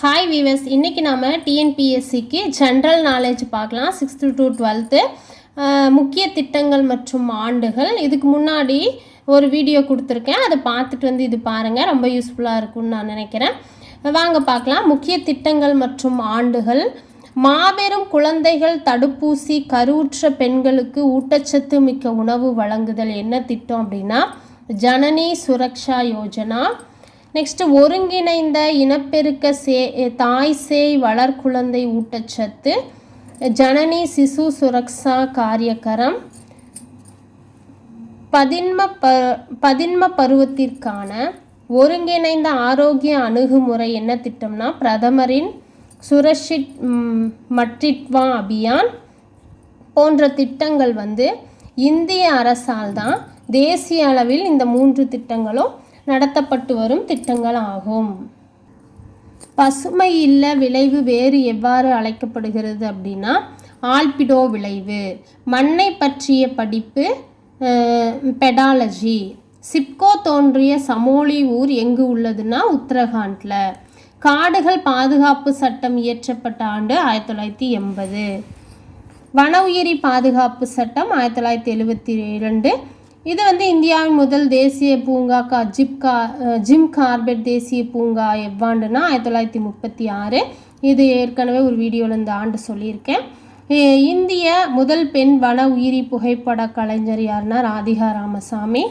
Hi viewers இன்றைக்கி நாம் டிஎன்பிஎஸ்சிக்கு ஜென்ரல் நாலேஜ் பார்க்கலாம். சிக்ஸ்த்து டு டுவெல்த்து முக்கிய திட்டங்கள் மற்றும் ஆண்டுகள். இதுக்கு முன்னாடி ஒரு வீடியோ கொடுத்துருக்கேன். அதை பார்த்துட்டு வந்து இது பாருங்கள் ரொம்ப யூஸ்ஃபுல்லாக இருக்கும்னு நான் நினைக்கிறேன். வாங்க பார்க்கலாம். முக்கிய திட்டங்கள் மற்றும் ஆண்டுகள். மாபெரும் குழந்தைகள் தடுப்பூசி கருவுற்ற பெண்களுக்கு ஊட்டச்சத்து மிக்க உணவு வழங்குதல். என்ன திட்டம் அப்படின்னா ஜனனி சுரக்ஷா யோஜனா. நெக்ஸ்ட் ஒருங்கிணைந்த இனப்பெருக்க சே தாய் சேய் வளர்குழந்தை ஊட்டச்சத்து ஜனனி சிசு சுரக்ஷா காரியக்கரம் பதின்ம ப பதின்ம பருவத்திற்கான ஒருங்கிணைந்த ஆரோக்கிய அணுகுமுறை என்ன திட்டம்னா பிரதமரின் சுரஷித் மட்ரிட்வா அபியான் போன்ற திட்டங்கள் வந்து இந்திய அரசால் தான் தேசிய அளவில் இந்த மூன்று திட்டங்களும் நடத்தப்பட்டு வரும் திட்டங்கள் ஆகும் பசுமை இல்ல விளைவு வேறு எவ்வாறு அழைக்கப்படுகிறது அப்படின்னா ஆல்பிடோ விளைவு மண்ணை பற்றிய படிப்பு பெடாலஜி. சிப்கோ தோன்றிய சமோலி ஊர் எங்கு உள்ளதுன்னா உத்தரகாண்டில். காடுகள் பாதுகாப்பு சட்டம் இயற்றப்பட்ட ஆண்டு ஆயிரத்தி தொள்ளாயிரத்தி எண்பது. வன உயிரி பாதுகாப்பு சட்டம் ஆயிரத்தி தொள்ளாயிரத்தி எழுபத்தி இரண்டு இது வந்து இந்தியாவின் முதல் தேசிய பூங்கா கா ஜிம் கார்பெட் தேசிய பூங்கா எவ்வாண்டுனா ஆயிரத்தி தொள்ளாயிரத்தி முப்பத்தி ஆறு. இது ஏற்கனவே ஒரு வீடியோவில் இந்த ஆண்டு சொல்லியிருக்கேன். இந்திய முதல் பெண் வன உயிரி புகைப்பட கலைஞர் யார்னா ராதிகா ராமசாமி.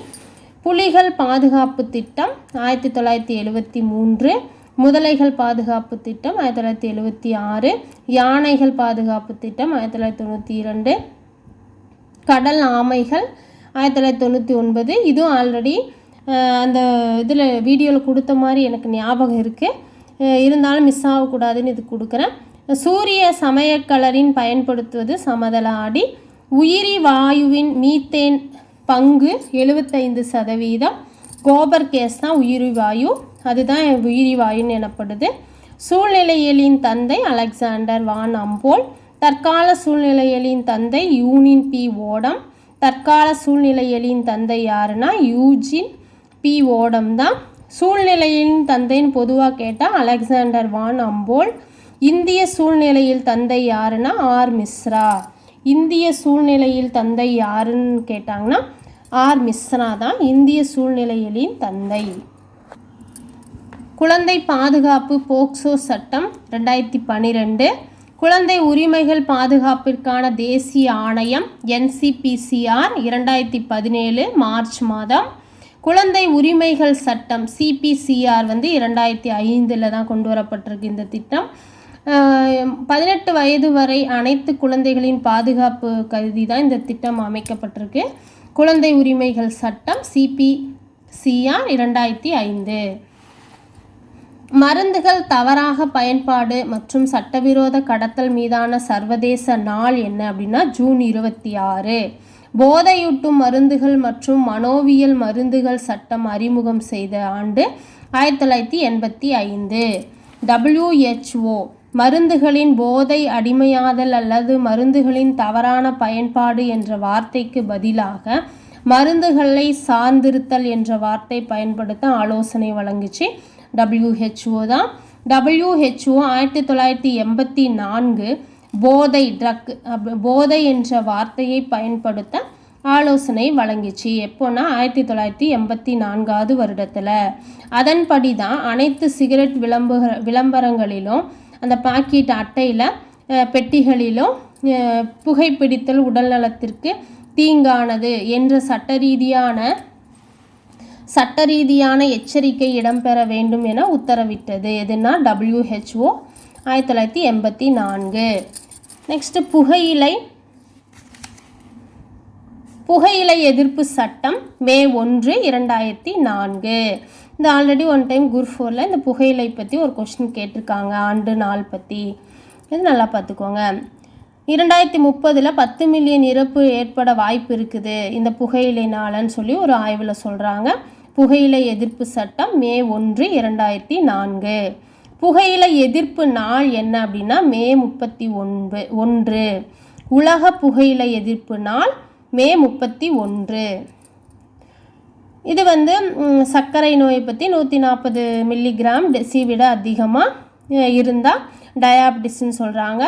புலிகள் பாதுகாப்பு திட்டம் ஆயிரத்தி தொள்ளாயிரத்தி எழுபத்தி மூன்று. முதலைகள் பாதுகாப்பு திட்டம் ஆயிரத்தி தொள்ளாயிரத்தி எழுபத்தி ஆறு. யானைகள் பாதுகாப்பு திட்டம் ஆயிரத்தி தொள்ளாயிரத்தி தொண்ணூற்றி இரண்டு. கடல் ஆமைகள் ஆயிரத்தி தொள்ளாயிரத்தி தொண்ணூற்றி ஒன்பது இதுவும் ஆல்ரெடி அந்த இதில் வீடியோவில் கொடுத்த மாதிரி எனக்கு ஞாபகம் இருக்குது இருந்தாலும் மிஸ் ஆகக்கூடாதுன்னு இது கொடுக்குறேன். சூரிய சமயக்கலரின் பயன்படுத்துவது சமதள ஆடி உயிரி வாயுவின் மீத்தேன் பங்கு எழுபத்தைந்து சதவீதம் கோபர் கேஸ் தான் உயிரி வாயு அதுதான் உயிரி வாயுன்னு எனப்படுது. சூழ்நிலையலின் தந்தை அலெக்சாண்டர் வான் அம்போல் தற்கால சூழ்நிலையலின் தந்தை யூனின் பி ஓடம் தற்கால சூழ்நிலையியலின் தந்தை யாருன்னா யூஜின் பி. ஓடம் தான். சூழ்நிலையின் தந்தைன்னு பொதுவாக கேட்டால் அலெக்சாண்டர் வான் அம்போல். இந்திய சூழ்நிலையில் தந்தை யாருன்னா ஆர். மிஸ்ரா. இந்திய சூழ்நிலையில் தந்தை யாருன்னு கேட்டாங்கன்னா ஆர். மிஸ்ரா தான் இந்திய சூழ்நிலையிலின் தந்தை. குழந்தை பாதுகாப்பு போக்சோ சட்டம் ரெண்டாயிரத்தி பன்னிரெண்டு குழந்தை உரிமைகள் பாதுகாப்பிற்கான தேசிய ஆணையம் என்சிபிசிஆர் இரண்டாயிரத்தி பதினேழு மார்ச் மாதம். குழந்தை உரிமைகள் சட்டம் சிபிசிஆர் வந்து இரண்டாயிரத்தி ஐந்தில் தான் கொண்டு வரப்பட்டிருக்கு இந்த திட்டம். பதினெட்டு வயது வரை அனைத்து குழந்தைகளின் பாதுகாப்பு கருதி தான் இந்த திட்டம் அமைக்கப்பட்டிருக்கு. குழந்தை உரிமைகள் சட்டம் சிபிசிஆர் இரண்டாயிரத்தி ஐந்து. மருந்துகள் தவறாக பயன்பாடு மற்றும் சட்டவிரோத கடத்தல் மீதான சர்வதேச நாள் என்ன அப்படின்னா ஜூன் இருபத்தி ஆறு. போதையூட்டும் மருந்துகள் மற்றும் மனோவியல் மருந்துகள் சட்டம் அறிமுகம் செய்த ஆண்டு ஆயிரத்தி தொள்ளாயிரத்தி எண்பத்தி ஐந்து. டபிள்யூஹெச்ஓ மருந்துகளின் போதை அடிமையாதல் அல்லது மருந்துகளின் தவறான பயன்பாடு என்ற வார்த்தைக்கு பதிலாக மருந்துகளை சார்ந்திருத்தல் என்ற வார்த்தை பயன்படுத்த ஆலோசனை வழங்குச்சு டபிள்யூஹெச்ஓ தான். டபிள்யூஹெச்ஓ ஆயிரத்தி தொள்ளாயிரத்தி எண்பத்தி நான்கு போதை ட்ரக் போதை என்ற வார்த்தையை பயன்படுத்த ஆலோசனை வழங்கிச்சு. எப்போன்னா ஆயிரத்தி தொள்ளாயிரத்தி எண்பத்தி நான்காவது வருடத்தில். அதன்படி தான் அனைத்து சிகரெட் விளம்புக விளம்பரங்களிலும் அந்த பாக்கெட் அட்டையில் பெட்டிகளிலும் அஹ், புகைப்பிடித்தல் உடல்நலத்திற்கு தீங்கானது என்ற சட்ட ரீதியான சட்ட ரீதியான எச்சரிக்கை இடம்பெற வேண்டும் என உத்தரவிட்டது. எதுனா டபிள்யூஹெச்ஓ ஆயிரத்தி தொள்ளாயிரத்தி எண்பத்தி நான்கு. நெக்ஸ்ட்டு புகையிலை. புகையிலை எதிர்ப்பு சட்டம் மே ஒன்று இரண்டாயிரத்தி நான்கு. இந்த ஆல்ரெடி ஒன் டைம் குரூப் ஃபோரில் இந்த புகையிலை பற்றி ஒரு கொஸ்டின் கேட்டிருக்காங்க ஆண்டு நாள் பற்றி இது நல்லா பார்த்துக்கோங்க. இரண்டாயிரத்தி முப்பதில் பத்து மில்லியன் இறப்பு ஏற்பட வாய்ப்பு இருக்குது. இந்த புகையிலைனாலன்னு சொல்லி ஒரு ஆய்வில் சொல்கிறாங்க புகையிலை எதிர்ப்பு சட்டம் மே ஒன்று இரண்டாயிரத்தி நான்கு. புகையிலை எதிர்ப்பு நாள் என்ன அப்படின்னா மே முப்பத்தி ஒன்பது ஒன்று. உலக புகையிலை எதிர்ப்பு நாள் மே முப்பத்தி ஒன்று. இது வந்து சர்க்கரை நோயை பற்றி நூற்றி நாற்பது மில்லிகிராம் டெசி விட அதிகமாக இருந்தால் டயாபிட்டிஸ்ன்னு சொல்கிறாங்க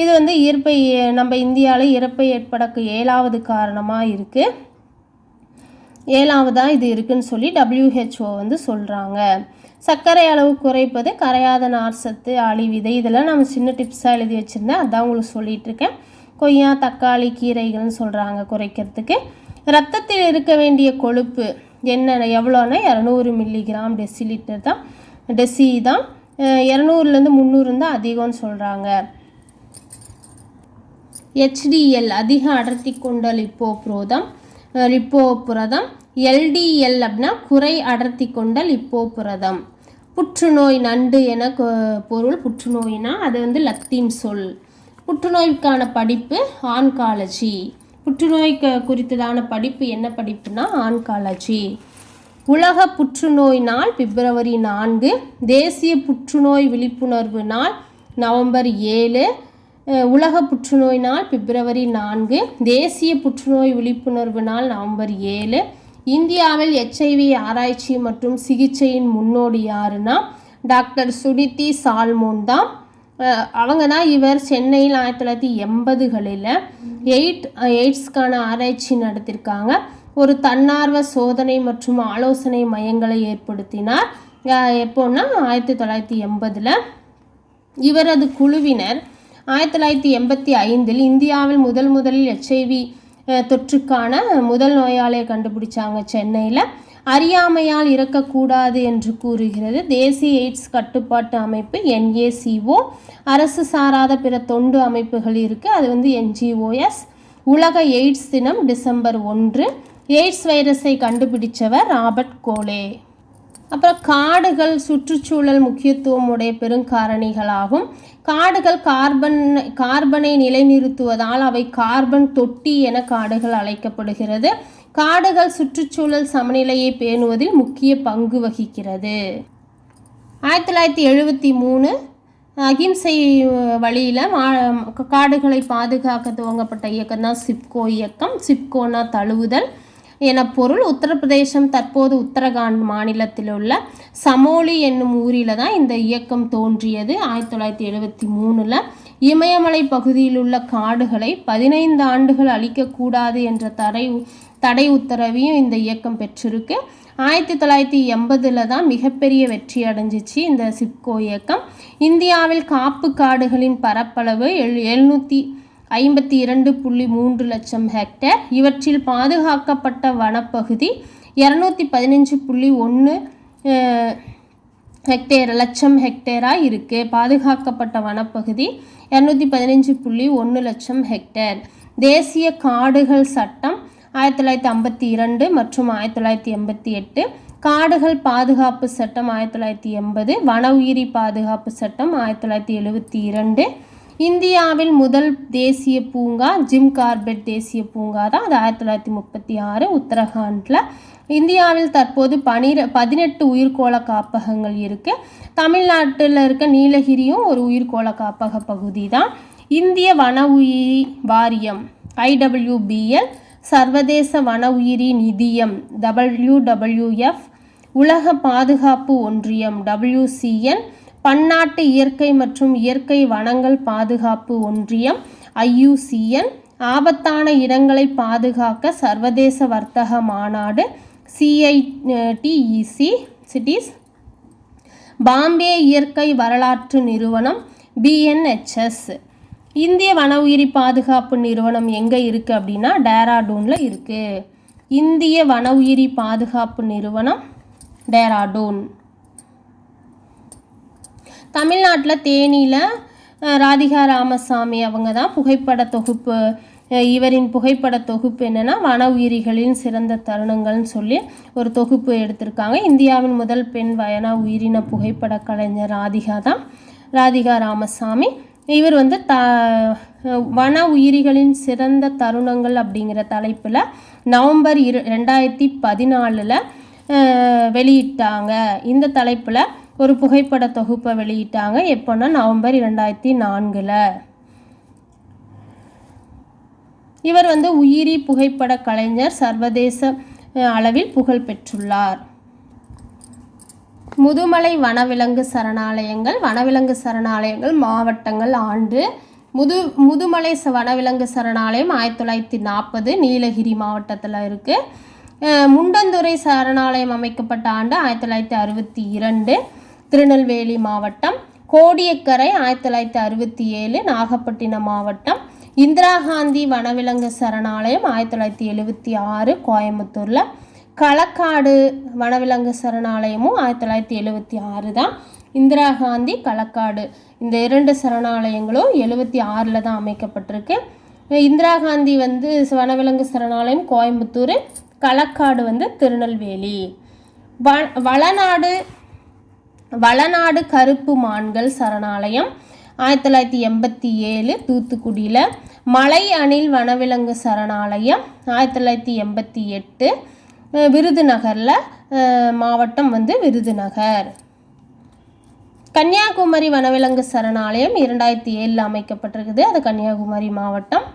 இது வந்து இயற்பை நம்ம இந்தியாவில் இறப்பை ஏற்படக்கு ஏழாவது காரணமாக இருக்குது ஏழாவதாக இது இருக்குன்னு சொல்லி டபிள்யூஹெச்ஓ வந்து சொல்கிறாங்க சர்க்கரை அளவு குறைப்பது கரையாத நார் சத்து ஆளி விதை இதெல்லாம் நம்ம சின்ன டிப்ஸாக எழுதி வச்சுருந்தேன். அதான் உங்களுக்கு சொல்லிகிட்டு இருக்கேன். கொய்யா தக்காளி கீரைகள்னு சொல்கிறாங்க குறைக்கிறதுக்கு. ரத்தத்தில் இருக்க வேண்டிய கொழுப்பு என்ன எவ்வளோன்னா இரநூறு மில்லிகிராம் டெசிலிட்டர் தான். டெசி தான். இரநூறுலேருந்து முந்நூறு தான் அதிகம்னு சொல்கிறாங்க ஹெச்டிஎல் அதிக அடர்த்தி கொண்ட லிப்போப்ரோதம் லிப்போ புரதம் எல்டிஎல் அப்படின்னா குறை அடர்த்தி கொண்ட லிப்போ புரதம் புற்றுநோய் நண்டு என பொருள் புற்றுநோய்னா அது வந்து லத்தீன் சொல். புற்றுநோய்க்கான படிப்பு ஆன்காலஜி. புற்றுநோய்க்கு குறித்ததான படிப்பு என்ன படிப்புனா ஆன்காலஜி. உலக புற்றுநோய் நாள் பிப்ரவரி நான்கு. தேசிய புற்றுநோய் விழிப்புணர்வு நாள் நவம்பர் ஏழு. உலக புற்றுநோய் நாள் பிப்ரவரி நான்கு. தேசிய புற்றுநோய் விழிப்புணர்வு நாள் நவம்பர் ஏழு. இந்தியாவில் எச்ஐவி ஆராய்ச்சி மற்றும் சிகிச்சையின் முன்னோடி யாருன்னா டாக்டர் சுனிதி சால்மோன் தான். அவங்க தான் இவர் சென்னையில் ஆயிரத்தி தொள்ளாயிரத்தி எண்பதுகளில் எயிட் எய்ட்ஸ்க்கான ஆராய்ச்சி நடத்தியிருக்காங்க ஒரு தன்னார்வ சோதனை மற்றும் ஆலோசனை மையங்களை ஏற்படுத்தினார். எப்போன்னா ஆயிரத்தி தொள்ளாயிரத்தி எண்பதில். இவரது குழுவினர் ஆயிரத்தி தொள்ளாயிரத்தி எண்பத்தி ஐந்தில் இந்தியாவில் முதல் முதலில் எச்ஐவி தொற்றுக்கான முதல் நோயாளியை கண்டுபிடிச்சாங்க சென்னையில். அறியாமையால் இறக்கக்கூடாது என்று கூறுகிறது தேசிய எய்ட்ஸ் கட்டுப்பாட்டு அமைப்பு என்ஏசிஓ அரசு சாராத பிற தொண்டு அமைப்புகள் இருக்குது அது வந்து என்ஜிஓஎஸ் உலக எய்ட்ஸ் தினம் டிசம்பர் ஒன்று. எய்ட்ஸ் வைரஸை கண்டுபிடிச்சவர் ராபர்ட் கோலே. அப்புறம் காடுகள் சுற்றுச்சூழல் முக்கியத்துவம் உடைய பெருங்காரணிகளாகும். காடுகள் கார்பன் கார்பனை நிலைநிறுத்துவதால் அவை கார்பன் தொட்டி என காடுகள் அழைக்கப்படுகிறது. காடுகள் சுற்றுச்சூழல் சமநிலையை பேணுவதில் முக்கிய பங்கு வகிக்கிறது. ஆயிரத்தி தொள்ளாயிரத்தி எழுபத்தி மூணு அகிம்சை வழியில் மா காடுகளை பாதுகாக்க துவங்கப்பட்ட இயக்கம் தான் சிப்கோ இயக்கம். சிப்கோனா தழுவுதல். என பொருள். உத்தரப்பிரதேசம் தற்போது உத்தரகாண்ட் மாநிலத்தில் உள்ள சமோலி என்னும் ஊரில் தான் இந்த இயக்கம் தோன்றியது. ஆயிரத்தி தொள்ளாயிரத்தி எழுபத்தி மூணில் இமயமலை பகுதியில் உள்ள காடுகளை பதினைந்து ஆண்டுகள் அழிக்கக்கூடாது என்ற தடை தடை உத்தரவையும் இந்த இயக்கம் பெற்றிருக்கு. ஆயிரத்தி தொள்ளாயிரத்தி எண்பதில் தான் மிகப்பெரிய வெற்றி அடைஞ்சிச்சு இந்த சிப்கோ இயக்கம். இந்தியாவில் காப்பு காடுகளின் பரப்பளவு எழு எழுநூற்றி ஐம்பத்தி இரண்டு புள்ளி மூன்று லட்சம் ஹெக்டேர். இவற்றில் பாதுகாக்கப்பட்ட வனப்பகுதி இரநூத்தி பதினஞ்சு புள்ளி ஒன்று ஹெக்டேர் லட்சம் ஹெக்டேராக இருக்குது பாதுகாக்கப்பட்ட வனப்பகுதி இரநூத்தி பதினஞ்சு புள்ளி ஒன்று லட்சம் ஹெக்டேர். தேசிய காடுகள் சட்டம் ஆயிரத்தி தொள்ளாயிரத்தி ஐம்பத்தி இரண்டு மற்றும் ஆயிரத்தி தொள்ளாயிரத்தி எண்பத்தி எட்டு. காடுகள் பாதுகாப்பு சட்டம் ஆயிரத்தி தொள்ளாயிரத்தி எண்பது. வன உயிரி பாதுகாப்பு சட்டம் ஆயிரத்தி தொள்ளாயிரத்தி எழுபத்தி இரண்டு. இந்தியாவில் முதல் தேசிய பூங்கா ஜிம் கார்பெட் தேசிய பூங்கா தான் அது ஆயிரத்தி தொள்ளாயிரத்தி முப்பத்தி ஆறு உத்தரகாண்டில். இந்தியாவில் தற்போது பனிர பதினெட்டு உயிர்கோள காப்பகங்கள் இருக்குது தமிழ்நாட்டில் இருக்க நீலகிரியும் ஒரு உயிர்கோள காப்பக பகுதி தான் இந்திய வன உயிரி வாரியம் ஐடபிள்யூபிஎல் சர்வதேச வன உயிரி நிதியம் டபிள்யூடபிள்யூஎஃப் உலக பாதுகாப்பு ஒன்றியம் டபிள்யூசிஎன் பன்னாட்டு இயற்கை மற்றும் இயற்கை வனங்கள் பாதுகாப்பு ஒன்றியம் ஐயூசிஎன் ஆபத்தான இடங்களை பாதுகாக்க சர்வதேச வர்த்தக மாநாடு சிஐடிஇசி சிட்டிஸ் பாம்பே இயற்கை வரலாற்று நிறுவனம் பிஎன்ஹெச்எஸ். இந்திய வன உயிரி பாதுகாப்பு நிறுவனம் எங்கே இருக்குது அப்படின்னா டேராடூனில் இருக்குது இந்திய வன உயிரி பாதுகாப்பு நிறுவனம் டேராடூன். தமிழ்நாட்டில் தேனியில் ராதிகா ராமசாமி அவங்க தான் புகைப்பட தொகுப்பு இவரின் புகைப்பட தொகுப்பு என்னென்னா வன உயிரிகளின் சிறந்த தருணங்கள்னு சொல்லி ஒரு தொகுப்பு எடுத்திருக்காங்க. இந்தியாவின் முதல் பெண் வயனா உயிரின புகைப்பட கலைஞர் ராதிகா தான். ராதிகா ராமசாமி. இவர் வந்து த வன உயிரிகளின் சிறந்த தருணங்கள் அப்படிங்கிற தலைப்பில் நவம்பர் இரு ரெண்டாயிரத்தி பதினாலில் வெளியிட்டாங்க. இந்த தலைப்பில் ஒரு புகைப்பட தொகுப்பை வெளியிட்டாங்க. எப்போன்னா நவம்பர் இரண்டாயிரத்தி நான்கில் இவர் வந்து உயிரி புகைப்பட கலைஞர் சர்வதேச அளவில் புகழ் பெற்றுள்ளார். முதுமலை வனவிலங்கு சரணாலயங்கள் வனவிலங்கு சரணாலயங்கள் மாவட்டங்கள் ஆண்டு முது முதுமலை ச- வனவிலங்கு சரணாலயம் ஆயிரத்தி தொள்ளாயிரத்தி நாற்பது நீலகிரி மாவட்டத்தில் இருக்குது முண்டந்துறை சரணாலயம் அமைக்கப்பட்ட ஆண்டு ஆயிரத்தி தொள்ளாயிரத்தி அறுபத்தி இரண்டு. திருநெல்வேலி மாவட்டம் கோடியக்கரை ஆயிரத்தி தொள்ளாயிரத்தி அறுபத்தி ஏழு நாகப்பட்டினம் மாவட்டம் இந்திரா காந்தி வனவிலங்கு சரணாலயம் ஆயிரத்தி தொள்ளாயிரத்தி எழுபத்தி ஆறு கோயம்புத்தூரில். களக்காடு வனவிலங்கு சரணாலயமும் ஆயிரத்தி தொள்ளாயிரத்தி எழுபத்தி ஆறு தான். இந்திரா காந்தி களக்காடு இந்த இரண்டு சரணாலயங்களும் எழுபத்தி ஆறில் தான் அமைக்கப்பட்டிருக்கு. இந்திரா காந்தி வந்து வனவிலங்கு சரணாலயம் கோயம்புத்தூர் களக்காடு வந்து திருநெல்வேலி. வ வளநாடு வளநாடு கருப்பு மான்கள் சரணாலயம் ஆயிரத்தி தொள்ளாயிரத்தி எண்பத்தி ஏழு தூத்துக்குடியில். மலை அணில் வனவிலங்கு சரணாலயம் ஆயிரத்தி தொள்ளாயிரத்தி எண்பத்தி எட்டு விருதுநகரில் மாவட்டம் வந்து விருதுநகர். கன்னியாகுமரி வனவிலங்கு சரணாலயம் இரண்டாயிரத்தி ஏழில் அமைக்கப்பட்டிருக்குது. அது கன்னியாகுமரி மாவட்டம்.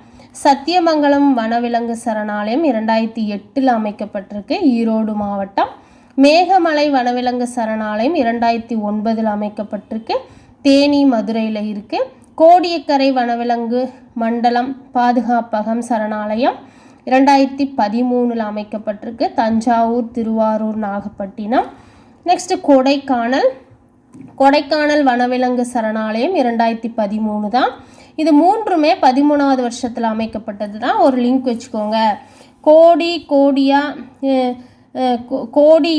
சத்தியமங்கலம் வனவிலங்கு சரணாலயம் இரண்டாயிரத்தி எட்டில் அமைக்கப்பட்டிருக்கு. ஈரோடு மாவட்டம். மேகமலை வனவிலங்கு சரணாலயம் இரண்டாயிரத்தி ஒன்பதில் அமைக்கப்பட்டிருக்கு. தேனி மதுரையில் இருக்குது கோடியக்கரை வனவிலங்கு மண்டலம் பாதுகாப்பகம் சரணாலயம் இரண்டாயிரத்தி பதிமூணில் அமைக்கப்பட்டிருக்கு. தஞ்சாவூர் திருவாரூர் நாகப்பட்டினம். நெக்ஸ்ட் கொடைக்கானல். கொடைக்கானல் வனவிலங்கு சரணாலயம் இரண்டாயிரத்தி பதிமூணு தான். இது மூன்றுமே பதிமூணாவது வருஷத்தில் அமைக்கப்பட்டது தான் ஒரு லிங்க் வச்சுக்கோங்க. கோடி கோடியா கோடி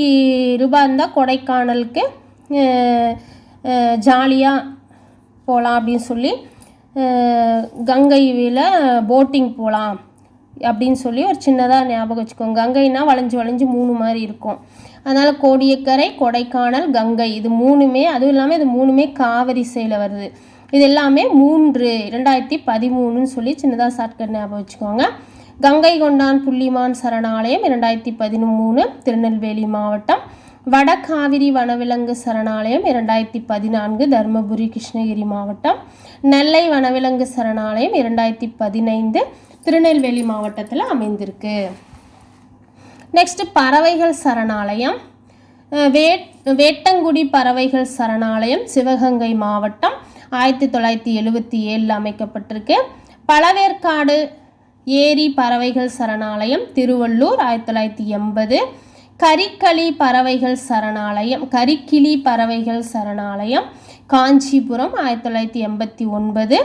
ரூபாய் இருந்தால் கொடைக்கானலுக்கு ஜாலியாக போகலாம் அப்படின்னு சொல்லி கங்கையில் போட்டிங் போகலாம் அப்படின்னு சொல்லி ஒரு சின்னதாக ஞாபகம் வச்சுக்கோங்க. கங்கைனா வளைஞ்சு வளைஞ்சு மூணு மாதிரி இருக்கும். அதனால் கோடியக்கரை கொடைக்கானல் கங்கை இது மூணுமே அதுவும் இல்லாமல் இது மூணுமே காவிரி சேல வருது. இது எல்லாமே மூன்று ரெண்டாயிரத்தி பதிமூணுன்னு சொல்லி சின்னதாக ஷார்ட்கட் ஞாபகம் வச்சுக்கோங்க. கங்கை கொண்டான் புள்ளிமான் சரணாலயம் இரண்டாயிரத்தி பதிமூணு திருநெல்வேலி மாவட்டம். வடகாவிரி வனவிலங்கு சரணாலயம் இரண்டாயிரத்தி பதினான்கு தருமபுரி கிருஷ்ணகிரி மாவட்டம். நெல்லை வனவிலங்கு சரணாலயம் இரண்டாயிரத்தி பதினைந்து திருநெல்வேலி மாவட்டத்தில் அமைந்திருக்கு. நெக்ஸ்ட் பறவைகள் சரணாலயம். வே வேட் வேட்டங்குடி பறவைகள் சரணாலயம் சிவகங்கை மாவட்டம். ஆயிரத்தி தொள்ளாயிரத்தி எழுபத்தி ஏழில் அமைக்கப்பட்டிருக்கு. பழவேற்காடு ஏரி பறவைகள் சரணாலயம் திருவள்ளூர் ஆயிரத்தி தொள்ளாயிரத்தி எண்பது. கரிக்களி பறவைகள் சரணாலயம் கரிக்கிளி பறவைகள் சரணாலயம் காஞ்சிபுரம் ஆயிரத்தி தொள்ளாயிரத்தி எண்பத்தி ஒன்பது.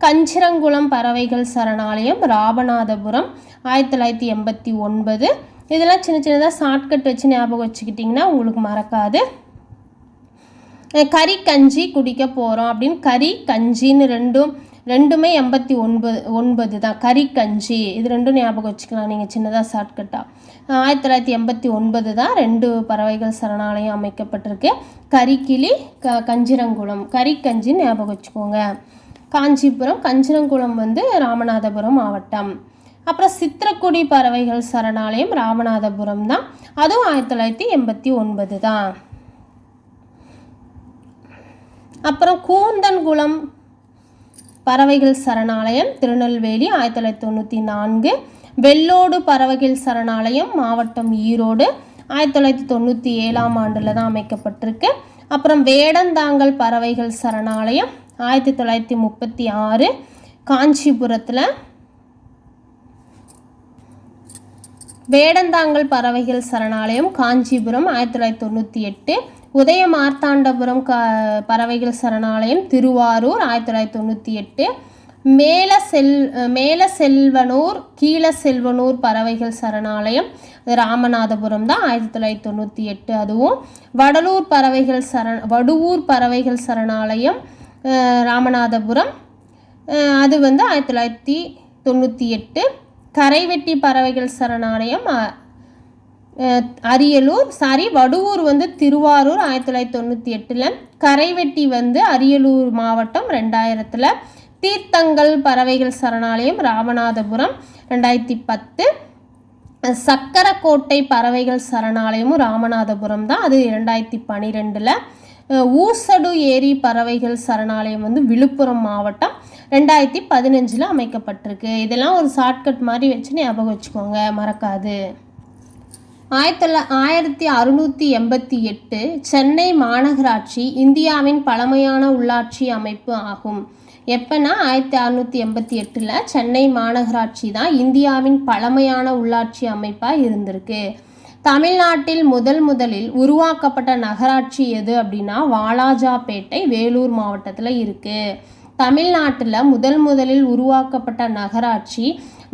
கஞ்சிரங்குளம் பறவைகள் சரணாலயம் ராமநாதபுரம் ஆயிரத்தி தொள்ளாயிரத்தி எண்பத்தி ஒன்பது. இதெல்லாம் சின்ன சின்னதாக ஷார்ட்கட் வச்சு ஞாபகம் வச்சுக்கிட்டிங்கன்னா உங்களுக்கு மறக்காது. கறி கஞ்சி குடிக்க போகிறோம் அப்படின்னு கறி கஞ்சின்னு ரெண்டும் ரெண்டுமே எண்பத்தி ஒன்பது ஒன்பது தான். கறி கஞ்சி இது ரெண்டும் ஞாபகம் வச்சுக்கலாம். நீங்கள் சின்னதாக ஷார்ட்கட்டாக ஆயிரத்தி தொள்ளாயிரத்தி எண்பத்தி ஒன்பது தான் ரெண்டு பறவைகள் சரணாலயம் அமைக்கப்பட்டிருக்கு. கரிக்கிளி க கஞ்சிரங்குளம். கறி கஞ்சின்னு ஞாபகம் வச்சுக்கோங்க. காஞ்சிபுரம் கஞ்சிரங்குளம் வந்து ராமநாதபுரம் மாவட்டம். அப்புறம் சித்திரக்குடி பறவைகள் சரணாலயம் ராமநாதபுரம் தான். அதுவும் ஆயிரத்தி தொள்ளாயிரத்தி எண்பத்தி ஒன்பது தான். அப்புறம் கூந்தன்குளம் பறவைகள் சரணாலயம் திருநெல்வேலி ஆயிரத்தி தொள்ளாயிரத்தி தொண்ணூற்றி நான்கு வெள்ளோடு பறவைகள் சரணாலயம் மாவட்டம் ஈரோடு ஆயிரத்தி தொள்ளாயிரத்தி தொண்ணூற்றி ஏழாம் ஆண்டில் தான் அமைக்கப்பட்டிருக்கு. அப்புறம் வேடந்தாங்கல் பறவைகள் சரணாலயம் ஆயிரத்தி தொள்ளாயிரத்தி முப்பத்தி ஆறு காஞ்சிபுரத்தில் வேடந்தாங்கல் பறவைகள் சரணாலயம் காஞ்சிபுரம் ஆயிரத்தி தொள்ளாயிரத்தி தொண்ணூற்றி எட்டு உதய மார்த்தாண்டபுரம் க பறவைகள் சரணாலயம் திருவாரூர் ஆயிரத்தி தொள்ளாயிரத்தி தொண்ணூற்றி எட்டு. மேல செல் மேல செல்வனூர் கீழ செல்வனூர் பறவைகள் சரணாலயம். ராமநாதபுரம் தான் ஆயிரத்தி தொள்ளாயிரத்தி தொண்ணூற்றி எட்டு அதுவும். வடலூர் பறவைகள் சரண வடுவூர் பறவைகள் சரணாலயம் ராமநாதபுரம். அது வந்து ஆயிரத்தி தொள்ளாயிரத்தி தொண்ணூற்றி எட்டு. கரைவெட்டி பறவைகள் சரணாலயம் அரியலூர் சாரி வடுவூர் வந்து திருவாரூர் ஆயிரத்தி தொள்ளாயிரத்தி தொண்ணூற்றி எட்டில் கரைவெட்டி வந்து அரியலூர் மாவட்டம் ரெண்டாயிரத்தில் தீர்த்தங்கள் பறவைகள் சரணாலயம் ராமநாதபுரம் ரெண்டாயிரத்தி பத்து சக்கரக்கோட்டை பறவைகள் சரணாலயமும் ராமநாதபுரம் தான். அது இரண்டாயிரத்தி பனிரெண்டில் ஊசடு ஏரி பறவைகள் சரணாலயம் வந்து விழுப்புரம் மாவட்டம் ரெண்டாயிரத்தி பதினஞ்சில் அமைக்கப்பட்டிருக்கு. இதெல்லாம் ஒரு ஷார்ட்கட் மாதிரி வச்சு ஞாபகம் வச்சுக்கோங்க மறக்காது. ஆயிரத்தி தொள்ள ஆயிரத்தி அறுநூற்றி எண்பத்தி எட்டு சென்னை மாநகராட்சி இந்தியாவின் பழமையான உள்ளாட்சி அமைப்பு ஆகும். எப்போனா ஆயிரத்தி அறுநூற்றி எண்பத்தி எட்டில் சென்னை மாநகராட்சி தான் இந்தியாவின் பழமையான உள்ளாட்சி அமைப்பாக இருந்திருக்கு. தமிழ்நாட்டில் முதல் முதலில் உருவாக்கப்பட்ட நகராட்சி எது அப்படின்னா வாலாஜாபேட்டை வேலூர் மாவட்டத்தில் இருக்குது தமிழ்நாட்டில் முதல் முதலில் உருவாக்கப்பட்ட நகராட்சி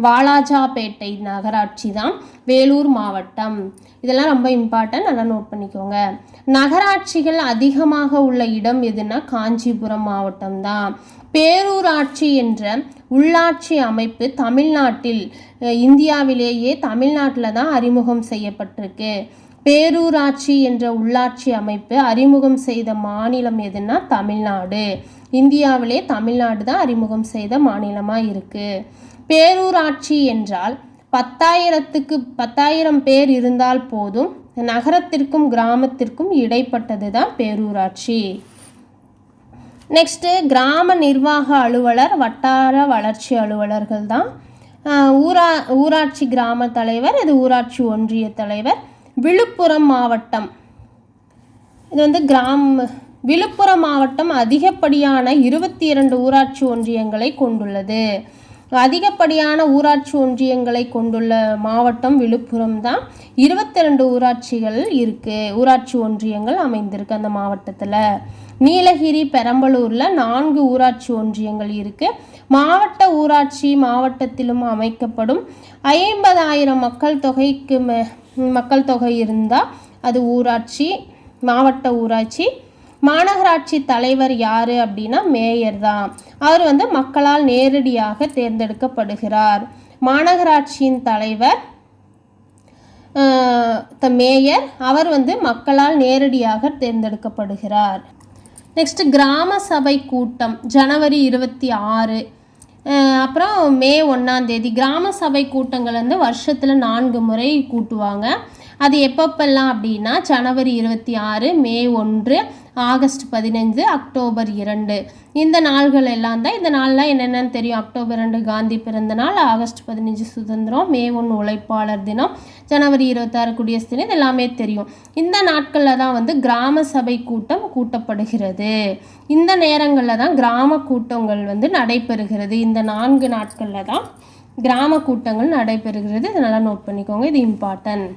வாலாஜாபேட்டை நகராட்சி தான் வேலூர் மாவட்டம். இதெல்லாம் ரொம்ப இம்பார்ட்டன்ட் நல்லா நோட் பண்ணிக்கோங்க. நகராட்சிகள் அதிகமாக உள்ள இடம் எதுனா காஞ்சிபுரம் மாவட்டம் தான். பேரூராட்சி என்ற உள்ளாட்சி அமைப்பு தமிழ்நாட்டில் இந்தியாவிலேயே தமிழ்நாட்டில் தான் அறிமுகம் செய்யப்பட்டிருக்கு. பேரூராட்சி என்ற உள்ளாட்சி அமைப்பு அறிமுகம் செய்த மாநிலம் எதுனா தமிழ்நாடு. இந்தியாவிலே தமிழ்நாடு தான் அறிமுகம் செய்த மாநிலமாக இருக்குது பேரூராட்சி என்றால் பத்தாயிரத்துக்கு பத்தாயிரம் பேர் இருந்தால் போதும் நகரத்திற்கும் கிராமத்திற்கும் இடைப்பட்டது தான் பேரூராட்சி. நெக்ஸ்ட்டு கிராம நிர்வாக அலுவலர் வட்டார வளர்ச்சி அலுவலர்கள் தான். ஊரா ஊராட்சி கிராம தலைவர் இது ஊராட்சி ஒன்றிய தலைவர். விழுப்புரம் மாவட்டம். இது வந்து கிராம விழுப்புரம் மாவட்டம் அதிகப்படியான இருபத்தி இரண்டு ஊராட்சி ஒன்றியங்களை கொண்டுள்ளது. அதிகப்படியான ஊராட்சி ஒன்றியங்களை கொண்டுள்ள மாவட்டம் விழுப்புரம் தான். இருபத்தி ரெண்டு ஊராட்சிகள் இருக்குது ஊராட்சி ஒன்றியங்கள் அமைந்திருக்கு அந்த மாவட்டத்தில். நீலகிரி பெரம்பலூரில் நான்கு ஊராட்சி ஒன்றியங்கள் இருக்குது மாவட்ட ஊராட்சி மாவட்டத்திலும் அமைக்கப்படும் ஐம்பதாயிரம் மக்கள் தொகைக்கு மே மக்கள் தொகை இருந்தால் அது ஊராட்சி மாவட்ட ஊராட்சி. மாநகராட்சி தலைவர் யார் அப்படின்னா மேயர் தான். அவர் வந்து மக்களால் நேரடியாக தேர்ந்தெடுக்கப்படுகிறார். மாநகராட்சியின் தலைவர் த மேயர் அவர் வந்து மக்களால் நேரடியாக தேர்ந்தெடுக்கப்படுகிறார். நெக்ஸ்ட் கிராம சபை கூட்டம் ஜனவரி இருபத்தி ஆறு. அப்புறம் மே ஒன்றாந்தேதி கிராம சபை கூட்டங்கள் வந்து வருஷத்தில் நான்கு முறை கூட்டுவாங்க. அது எப்பப்பெல்லாம் அப்படின்னா ஜனவரி இருபத்தி ஆறு மே ஒன்று ஆகஸ்ட் பதினைந்து அக்டோபர் இரண்டு. இந்த நாள்கள் எல்லாம் தான் இந்த நாள்லாம் என்னென்னு தெரியும். அக்டோபர் ரெண்டு காந்தி பிறந்த நாள் ஆகஸ்ட் பதினஞ்சு சுதந்திரம் மே ஒன்று உழைப்பாளர் தினம் ஜனவரி இருபத்தாறு குடியரசு தினம் இது எல்லாமே தெரியும். இந்த நாட்களில் தான் வந்து கிராம சபை கூட்டம் கூட்டப்படுகிறது. இந்த நேரங்களில் தான் கிராம கூட்டங்கள் வந்து நடைபெறுகிறது. இந்த நான்கு நாட்களில் தான் கிராம கூட்டங்கள் நடைபெறுகிறது. இதை நல்லா நோட் பண்ணிக்கோங்க. இது இம்பார்ட்டன்ட்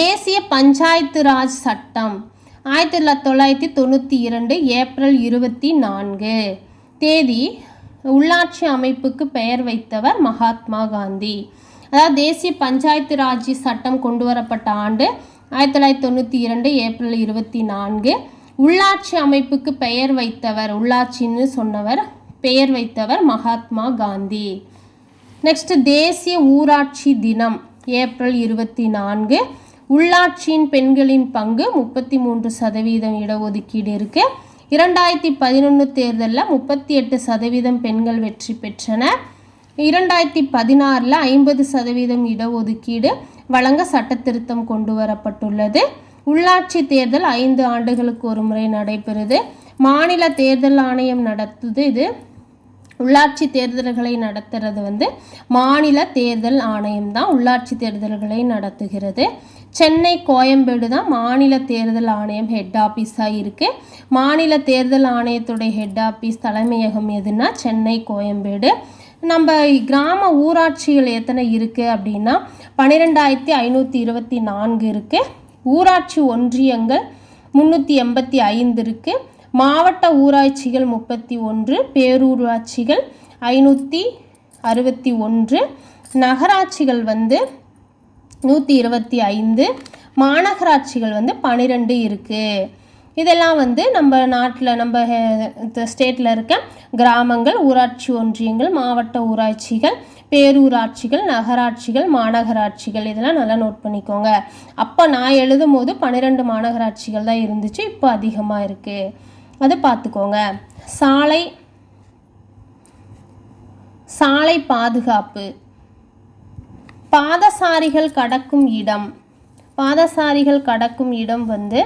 தேசிய பஞ்சாயத்து ராஜ் சட்டம். ஆயிரத்தி தொள்ளாயிரத்தி தொண்ணூற்றி இரண்டு ஏப்ரல் இருபத்தி நான்கு. தேதி உள்ளாட்சி அமைப்புக்கு பெயர் வைத்தவர் மகாத்மா காந்தி. அதாவது தேசிய பஞ்சாயத்து ராஜ் சட்டம் கொண்டு வரப்பட்ட ஆண்டு ஆயிரத்தி தொள்ளாயிரத்தி தொண்ணூற்றி இரண்டு ஏப்ரல் இருபத்தி நான்கு. உள்ளாட்சி அமைப்புக்கு பெயர் வைத்தவர் உள்ளாட்சின்னு சொன்னவர் பெயர் வைத்தவர் மகாத்மா காந்தி. நெக்ஸ்ட் தேசிய ஊராட்சி தினம் ஏப்ரல் இருபத்தி நான்கு. உள்ளாட்சியின் பெண்களின் பங்கு முப்பத்தி மூன்று சதவீதம் இடஒதுக்கீடு இருக்கு. இரண்டாயிரத்தி பதினொன்று தேர்தலில் முப்பத்தி எட்டு சதவீதம் பெண்கள் வெற்றி பெற்றனர் இரண்டாயிரத்தி பதினாறில் ஐம்பது சதவீதம் இடஒதுக்கீடு வழங்க சட்டத்திருத்தம் கொண்டு வரப்பட்டுள்ளது. உள்ளாட்சி தேர்தல் ஐந்து ஆண்டுகளுக்கு ஒரு முறை நடைபெறுது. மாநில தேர்தல் ஆணையம் நடத்துது இது. உள்ளாட்சி தேர்தல்களை நடத்துறது வந்து மாநில தேர்தல் ஆணையம் தான் உள்ளாட்சி தேர்தல்களை நடத்துகிறது. சென்னை கோயம்பேடு தான் மாநில தேர்தல் ஆணையம் ஹெட் ஆஃபீஸாக இருக்குது மாநில தேர்தல் ஆணையத்துடைய ஹெட் ஆஃபீஸ் தலைமையகம் எதுனா சென்னை கோயம்பேடு. நம்ம கிராம ஊராட்சிகள் எத்தனை இருக்குது அப்படின்னா பன்னிரெண்டாயிரத்தி ஐநூற்றி இருபத்தி நான்கு இருக்குது ஊராட்சி ஒன்றியங்கள் முந்நூற்றி எண்பத்தி ஐந்து இருக்குது மாவட்ட ஊராட்சிகள் முப்பத்தி ஒன்று பேரூராட்சிகள் ஐநூற்றி அறுபத்தி ஒன்று. நகராட்சிகள் வந்து நூற்றி இருபத்தி ஐந்து மாநகராட்சிகள் வந்து பன்னிரெண்டு இருக்குது இதெல்லாம் வந்து நம்ம நாட்டில் நம்ம ஸ்டேட்டில் இருக்க கிராமங்கள் ஊராட்சி ஒன்றியங்கள் மாவட்ட ஊராட்சிகள் பேரூராட்சிகள் நகராட்சிகள் மாநகராட்சிகள் இதெல்லாம் நல்லா நோட் பண்ணிக்கோங்க. அப்போ நான் எழுதும் போது பன்னிரெண்டு மாநகராட்சிகள் தான் இருந்துச்சு இப்போ அதிகமாக இருக்குது அது பார்த்துக்கோங்க. சாலை சாலை பாதுகாப்பு. பாதசாரிகள் கடக்கும் இடம். பாதசாரிகள் கடக்கும் இடம் வந்து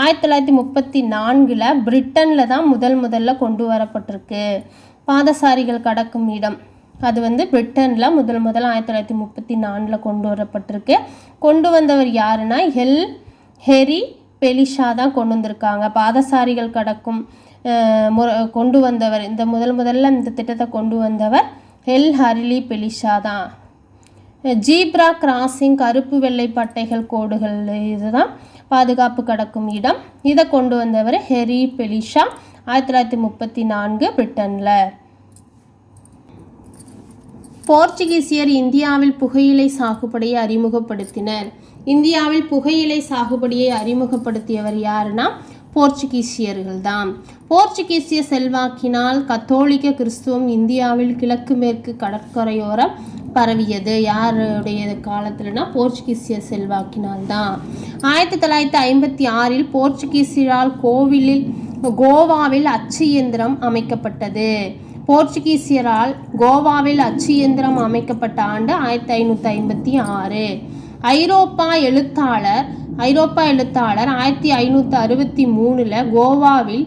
ஆயிரத்தி தொள்ளாயிரத்தி முப்பத்தி நான்கில் பிரிட்டனில் தான் முதல் முதல்ல கொண்டு வரப்பட்டிருக்கு. பாதசாரிகள் கடக்கும் இடம். அது வந்து பிரிட்டனில் முதல் முதல் ஆயிரத்தி தொள்ளாயிரத்தி முப்பத்தி நாலில் கொண்டு வரப்பட்டிருக்கு. கொண்டு வந்தவர் யாருன்னா ஹெல் ஹெரி பெலிஷா தான் கொண்டு வந்திருக்காங்க. பாதசாரிகள் கடக்கும் கொண்டு வந்தவர் இந்த முதல் முதல்ல இந்த திட்டத்தை கொண்டு வந்தவர் எல் ஹரிலி பெலிஷா தான் ஜீப்ரா கிராசிங் கருப்பு வெள்ளை பட்டைகள் கோடுகள் இதுதான் பாதுகாப்பு கடக்கும் இடம். இதை கொண்டு வந்தவர் ஹெரி பெலிஷா ஆயிரத்தி தொள்ளாயிரத்தி முப்பத்தி நான்கு பிரிட்டனில். போர்ச்சுகீசியர் இந்தியாவில் புகையிலை சாகுபடியை அறிமுகப்படுத்தினர். இந்தியாவில் புகையிலை சாகுபடியை அறிமுகப்படுத்தியவர் யாருன்னா போர்ச்சுகீசியர்கள் தான் போர்ச்சுகீசிய செல்வாக்கினால் கத்தோலிக்க கிறிஸ்துவம் இந்தியாவில் கிழக்கு மேற்கு கடற்கரையோரம் பரவியது. யாருடைய காலத்துலனா போர்ச்சுகீசிய செல்வாக்கினால் தான் ஆயிரத்தி தொள்ளாயிரத்தி ஐம்பத்தி ஆறில் போர்ச்சுகீசியரால் கோவிலில் கோவாவில் அச்சு இயந்திரம் அமைக்கப்பட்டது. போர்ச்சுகீசியரால் கோவாவில் அச்சு இயந்திரம் அமைக்கப்பட்ட ஆண்டு ஆயிரத்தி ஐநூற்றி ஐம்பத்தி ஆறு. ஐரோப்பா எழுத்தாளர் ஐரோப்பா எழுத்தாளர் ஆயிரத்தி ஐநூற்றி அறுபத்தி மூணில் கோவாவில்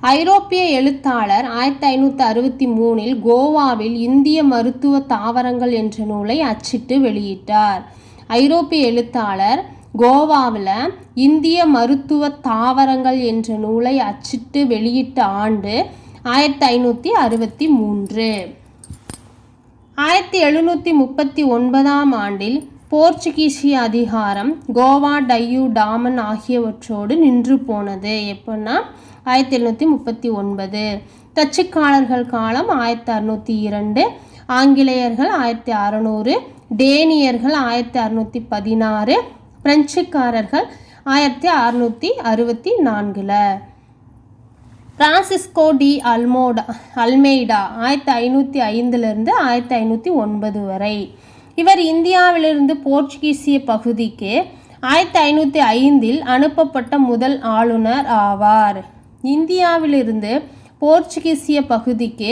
ஐரோப்பிய எழுத்தாளர் ஆயிரத்தி ஐநூற்றி அறுபத்தி மூணில் கோவாவில் இந்திய மருத்துவ தாவரங்கள் என்ற நூலை அச்சிட்டு வெளியிட்டார். ஐரோப்பிய எழுத்தாளர் கோவாவில் இந்திய மருத்துவ தாவரங்கள் என்ற நூலை அச்சிட்டு வெளியிட்ட ஆண்டு ஆயிரத்தி ஐநூற்றி அறுபத்தி மூன்று. ஆயிரத்தி எழுநூற்றி முப்பத்தி ஒன்பதாம் ஆண்டில் போர்ச்சுகீசிய அதிகாரம் கோவா டையூ டாமன் ஆகியவற்றோடு நின்று போனது. எப்போன்னா ஆயிரத்தி எழுநூற்றி முப்பத்தி ஒன்பது. டச்சுக்காரர்கள் காலம் ஆயிரத்தி அறுநூற்றி இரண்டு ஆங்கிலேயர்கள் ஆயிரத்தி அறநூறு டேனியர்கள் ஆயிரத்தி அறுநூற்றி பதினாறு பிரெஞ்சுக்காரர்கள் ஆயிரத்தி அறுநூற்றி அறுபத்தி நான்கில். பிரான்சிஸ்கோ டி அல்மோடா அல்மெய்டா ஆயிரத்தி ஐநூற்றி ஐந்துலேருந்து ஆயிரத்தி ஐநூற்றி ஒன்பது வரை. இவர் இந்தியாவிலிருந்து போர்ச்சுகீசிய பகுதிக்கு ஆயிரத்தி ஐநூற்றி ஐந்தில் அனுப்பப்பட்ட முதல் ஆளுநர் ஆவார். இந்தியாவிலிருந்து போர்ச்சுகீசிய பகுதிக்கு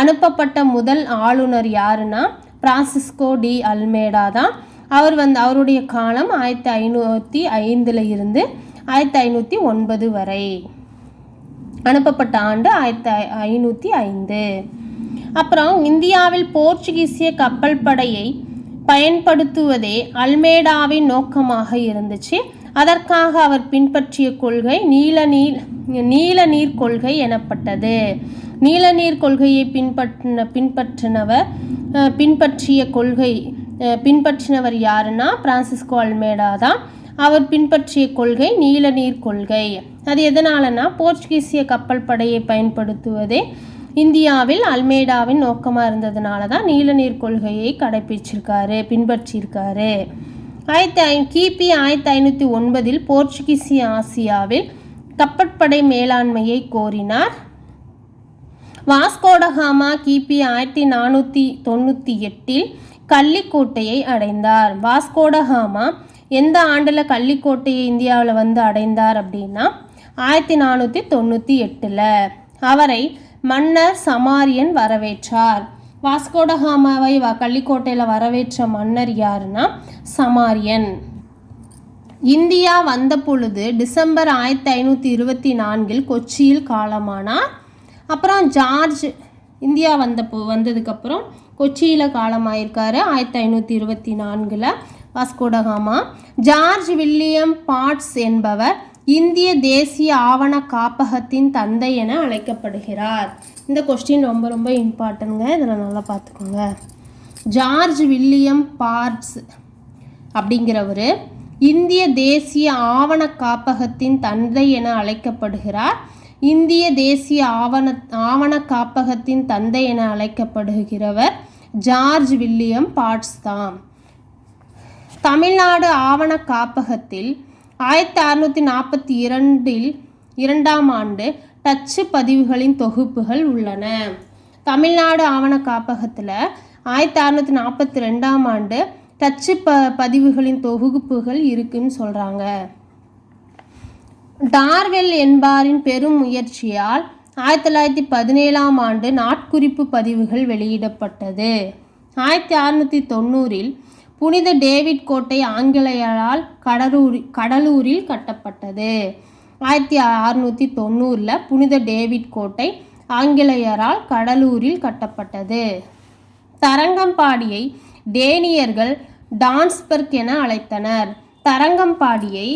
அனுப்பப்பட்ட முதல் ஆளுநர் யாருன்னா பிரான்சிஸ்கோ டி அல்மேடா தான். அவர் வந்து அவருடைய காலம் ஆயிரத்தி ஐநூற்றி ஐந்தில் இருந்து ஆயிரத்தி ஐநூற்றி ஒன்பது வரை. அனுப்பப்பட்ட ஆண்டு ஆயிரத்தி ஐநூற்றி ஐந்து. அப்புறம் இந்தியாவில் போர்ச்சுகீசிய கப்பல் படையை பயன்படுத்துவதே அல்மேடாவின் நோக்கமாக இருந்துச்சு. அதற்காக அவர் பின்பற்றிய கொள்கை நீல நீர் நீல நீர் கொள்கை எனப்பட்டது. நீல நீர் கொள்கையை பின்பற்றின பின்பற்றினவர் பின்பற்றிய கொள்கை பின்பற்றினவர் யாருன்னா பிரான்சிஸ்கோ அல்மேடா தான். அவர் பின்பற்றிய கொள்கை நீல நீர் கொள்கை. அது எதனாலனா போர்ச்சுகீசிய கப்பல் படையை பயன்படுத்துவதே இந்தியாவில் அல்மேடாவின் நோக்கமாக இருந்ததுனால தான் நீல நீர் கொள்கையை கடைபிடிச்சிருக்காரு பின்பற்றியிருக்காரு. ஆயிரத்தி ஐ கிபி ஆயிரத்தி ஐநூற்றி ஒன்பதில் போர்ச்சுகீசிய ஆசியாவில் கப்பற்படை மேலாண்மையை கோரினார். வாஸ்கோடகாமா கிபி ஆயிரத்தி நானூற்றி தொண்ணூற்றி எட்டில் கள்ளிக்கோட்டையை அடைந்தார். வாஸ்கோடகாமா எந்த ஆண்டில் கள்ளிக்கோட்டையை இந்தியாவில் வந்து அடைந்தார் அப்படின்னா ஆயிரத்தி நானூற்றி தொண்ணூற்றி எட்டில் அவரை மன்னர் சமாரியன் வரவேற்றார். வாஸ்கோடகாமாவை வ கள்ளிக்கோட்டையில் வரவேற்ற மன்னர் யாருன்னா? சமாரியன். இந்தியா வந்த பொழுது டிசம்பர் ஆயிரத்தி ஐநூற்றி இருபத்தி நான்கில் கொச்சியில் காலமானார். அப்புறம் ஜார்ஜ் இந்தியா வந்தப்போ வந்ததுக்கப்புறம் கொச்சியில் காலமாயிருக்காரு ஆயிரத்தி ஐநூற்றி இருபத்தி நான்கில் வாஸ்கோடகாமா ஜார்ஜ் வில்லியம் பாட்ஸ் என்பவர் இந்திய தேசிய ஆவண காப்பகத்தின் தந்தை என அழைக்கப்படுகிறார். இந்த கொஸ்டின் ரொம்ப ரொம்ப இம்பார்ட்டன்ங்க இதில் நல்லா பார்த்துக்கோங்க. ஜார்ஜ் வில்லியம் பார்ட்ஸ் அப்படிங்கிறவர் இந்திய தேசிய ஆவண காப்பகத்தின் தந்தை என அழைக்கப்படுகிறார். இந்திய தேசிய ஆவண ஆவண காப்பகத்தின் தந்தை என அழைக்கப்படுகிறவர் ஜார்ஜ் வில்லியம் பார்ட்ஸ் தான். தமிழ்நாடு ஆவண காப்பகத்தில் ஆயிரத்தி அறுநூற்றி நாற்பத்தி இரண்டில் இரண்டாம் ஆண்டு டச்சு பதிவுகளின் தொகுப்புகள் உள்ளன. தமிழ்நாடு ஆவண காப்பகத்தில் ஆயிரத்தி அறுநூற்றி நாற்பத்தி ரெண்டாம் ஆண்டு டச்சு ப பதிவுகளின் தொகுப்புகள் இருக்குன்னு சொல்கிறாங்க டார்வெல் என்பாரின் பெரும் முயற்சியால் ஆயிரத்தி தொள்ளாயிரத்தி பதினேழாம் ஆண்டு நாட்குறிப்பு பதிவுகள் வெளியிடப்பட்டது. ஆயிரத்தி அறுநூற்றி தொண்ணூறில் புனித டேவிட் கோட்டை ஆங்கிலேயரால் கடலூர் கடலூரில் கட்டப்பட்டது. ஆயிரத்தி அறுநூற்றி தொண்ணூறில் புனித டேவிட் கோட்டை ஆங்கிலேயரால் கடலூரில் கட்டப்பட்டது. தரங்கம்பாடியை டேனியர்கள் டான்ஸ்பர்க் என அழைத்தனர். தரங்கம்பாடியை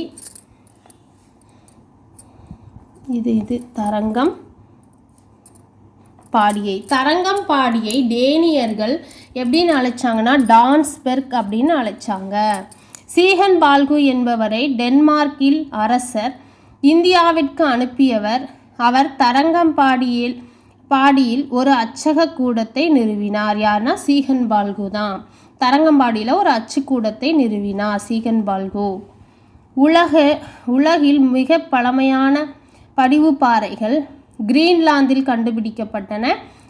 இது இது தரங்கம். பாடியை தரங்கம் பாடியை டேனியர்கள் எப்படின்னு அழைச்சாங்கன்னா டான்ஸ்பெர்க் அப்படின்னு அழைச்சாங்க. சீகன் பால்கு என்பவரை டென்மார்க்கில் அரசர் இந்தியாவிற்கு அனுப்பியவர். அவர் தரங்கம்பாடியில் பாடியில் ஒரு அச்சக கூடத்தை நிறுவினார். யாருன்னா சீகன் பால்கு தான். தரங்கம்பாடியில் ஒரு அச்சுக்கூடத்தை நிறுவினார் சீகன் பால்கு. உலக உலகில் மிக பழமையான படிவு பாறைகள் கிரீன்லாந்தில் கண்டுபிடிக்கப்பட்டன.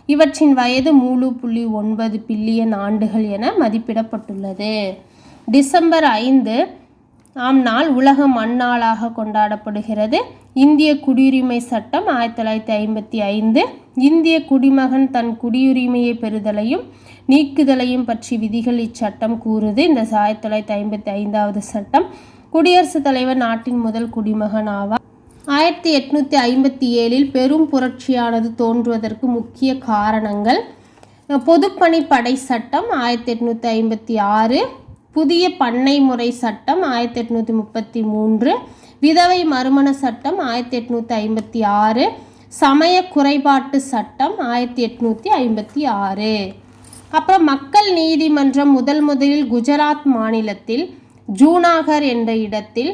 இவற்றின் வயது மூணு புள்ளி ஒன்பது பில்லியன் ஆண்டுகள் என மதிப்பிடப்பட்டுள்ளது. டிசம்பர் ஐந்து ஆம் நாள் உலக மண்ணாளாக கொண்டாடப்படுகிறது. இந்திய குடியுரிமை சட்டம் ஆயிரத்தி தொள்ளாயிரத்தி ஐம்பத்தி ஐந்து. இந்திய குடிமகன் தன் குடியுரிமையை பெறுதலையும் நீக்குதலையும் பற்றி விதிகள் இச்சட்டம் கூறுது. இந்த ஆயிரத்தி தொள்ளாயிரத்தி ஐம்பத்தி ஐந்தாவது சட்டம் குடியரசுத் தலைவர் நாட்டின் முதல் குடிமகன் ஆவார். ஆயிரத்தி எட்நூற்றி ஐம்பத்தி ஏழில் பெரும் புரட்சியானது தோன்றுவதற்கு முக்கிய காரணங்கள் பொதுப்பணிப்படை சட்டம் ஆயிரத்தி எட்நூற்றி ஐம்பத்தி ஆறு புதிய பண்ணை முறை சட்டம் ஆயிரத்தி எட்நூற்றி முப்பத்தி மூன்று விதவை மறுமண சட்டம் ஆயிரத்தி எட்நூற்றி ஐம்பத்தி ஆறு சமய குறைபாட்டு சட்டம் ஆயிரத்தி எட்நூற்றி ஐம்பத்தி ஆறு. அப்புறம் மக்கள் நீதிமன்றம் முதல் முதலில் குஜராத் மாநிலத்தில் ஜூனாகர் என்ற இடத்தில்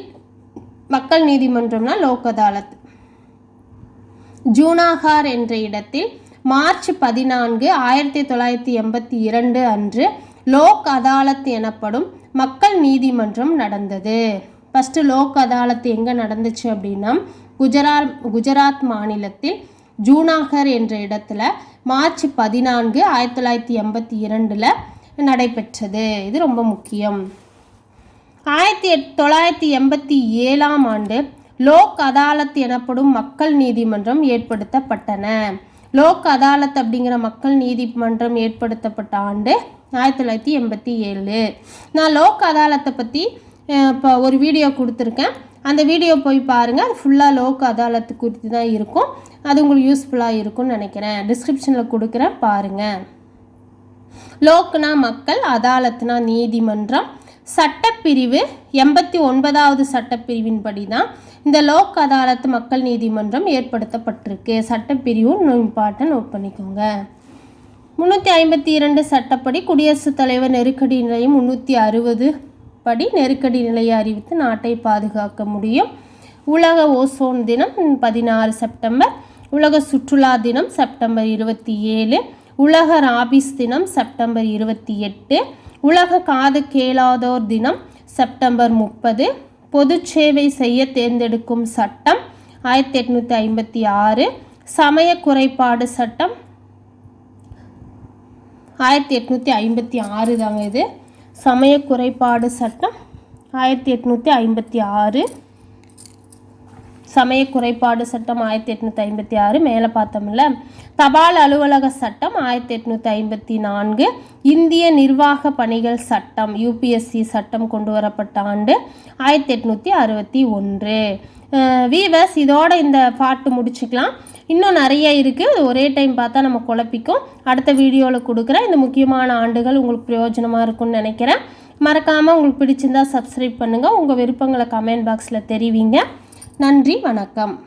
மக்கள் நீதிமன்றம்னா லோக் அதாலத் ஜூனாகார் என்ற இடத்தில் மார்ச் பதினான்கு ஆயிரத்தி தொள்ளாயிரத்தி எண்பத்தி இரண்டு அன்று லோக் அதாலத் எனப்படும் மக்கள் நீதிமன்றம் நடந்தது. ஃபஸ்ட்டு லோக் அதாலத் எங்கே நடந்துச்சு அப்படின்னா குஜராத் குஜராத் மாநிலத்தில் ஜூனாகர் என்ற இடத்துல மார்ச் பதினான்கு ஆயிரத்தி தொள்ளாயிரத்தி எண்பத்தி இரண்டில் நடைபெற்றது. இது ரொம்ப முக்கியம். ஆயிரத்தி எட் தொள்ளாயிரத்தி எண்பத்தி ஏழாம் ஆண்டு லோக் அதாலத் எனப்படும் மக்கள் நீதிமன்றம் ஏற்படுத்தப்பட்டன. லோக் அதாலத் அப்படிங்கிற மக்கள் நீதிமன்றம் ஏற்படுத்தப்பட்ட ஆண்டு ஆயிரத்தி தொள்ளாயிரத்தி எண்பத்தி ஏழு. நான் லோக் அதாலத்தை பற்றி இப்போ ஒரு வீடியோ கொடுத்துருக்கேன். அந்த வீடியோ போய் பாருங்கள் அது ஃபுல்லாக லோக் அதாலத்து குறித்து தான் இருக்கும். அது உங்களுக்கு யூஸ்ஃபுல்லாக இருக்கும்னு நினைக்கிறேன். டிஸ்கிரிப்ஷனில் கொடுக்குறேன். பாருங்கள் லோக்னா மக்கள் அதாலத்னா நீதிமன்றம். சட்டப்பிரிவு எண்பத்தி ஒன்பதாவது சட்டப்பிரிவின்படி தான் இந்த லோக் அதாலத் மக்கள் நீதிமன்றம் ஏற்படுத்தப்பட்டிருக்கு. சட்டப்பிரிவு இம்பார்ட்டன் நோட் பண்ணிக்கோங்க முந்நூற்றி ஐம்பத்தி இரண்டு சட்டப்படி குடியரசுத் தலைவர் நெருக்கடி நிலையம் முந்நூற்றி அறுபது படி நெருக்கடி நிலையை அறிவித்து நாட்டை பாதுகாக்க முடியும். உலக ஓசோன் தினம் பதினாறு செப்டம்பர் உலக சுற்றுலா தினம் செப்டம்பர் இருபத்தி ஏழு உலக ராபிஸ் தினம் செப்டம்பர் இருபத்தி எட்டு உலக காது கேளாதோர் தினம் செப்டம்பர் முப்பது பொது சேவை செய்ய தேர்ந்தெடுக்கும் சட்டம் ஆயிரத்தி எட்நூற்றி ஐம்பத்தி ஆறு சமய குறைபாடு சட்டம் ஆயிரத்தி எட்நூற்றி ஐம்பத்தி ஆறு தாங்க இது. சமய குறைபாடு சட்டம் ஆயிரத்தி எட்நூற்றி ஐம்பத்தி ஆறு. சமய குறைபாடு சட்டம் ஆயிரத்தி எட்நூற்றி ஐம்பத்தி ஆறு மேலே பார்த்தோம்ல தபால் அலுவலக சட்டம் ஆயிரத்தி எட்நூற்றி ஐம்பத்தி நான்கு இந்திய நிர்வாக பணிகள் சட்டம் யூபிஎஸ்சி சட்டம் கொண்டு வரப்பட்ட ஆண்டு ஆயிரத்தி எட்நூற்றி அறுபத்தி ஒன்று. வீவர்ஸ் இதோட இந்த பாட்டு முடிச்சுக்கலாம். இன்னும் நிறைய இருக்குது ஒரே டைம் பார்த்தா நம்ம குழப்பிக்கும். அடுத்த வீடியோவில் கொடுக்குறேன். இந்த முக்கியமான ஆண்டுகள் உங்களுக்கு பிரயோஜனமாக இருக்கும்னு நினைக்கிறேன். மறக்காமல் உங்களுக்கு பிடிச்சிருந்தா சப்ஸ்கிரைப் பண்ணுங்கள் உங்கள் விருப்பங்களை கமெண்ட் பாக்ஸில் தெரிவிங்க. நன்றி வணக்கம்.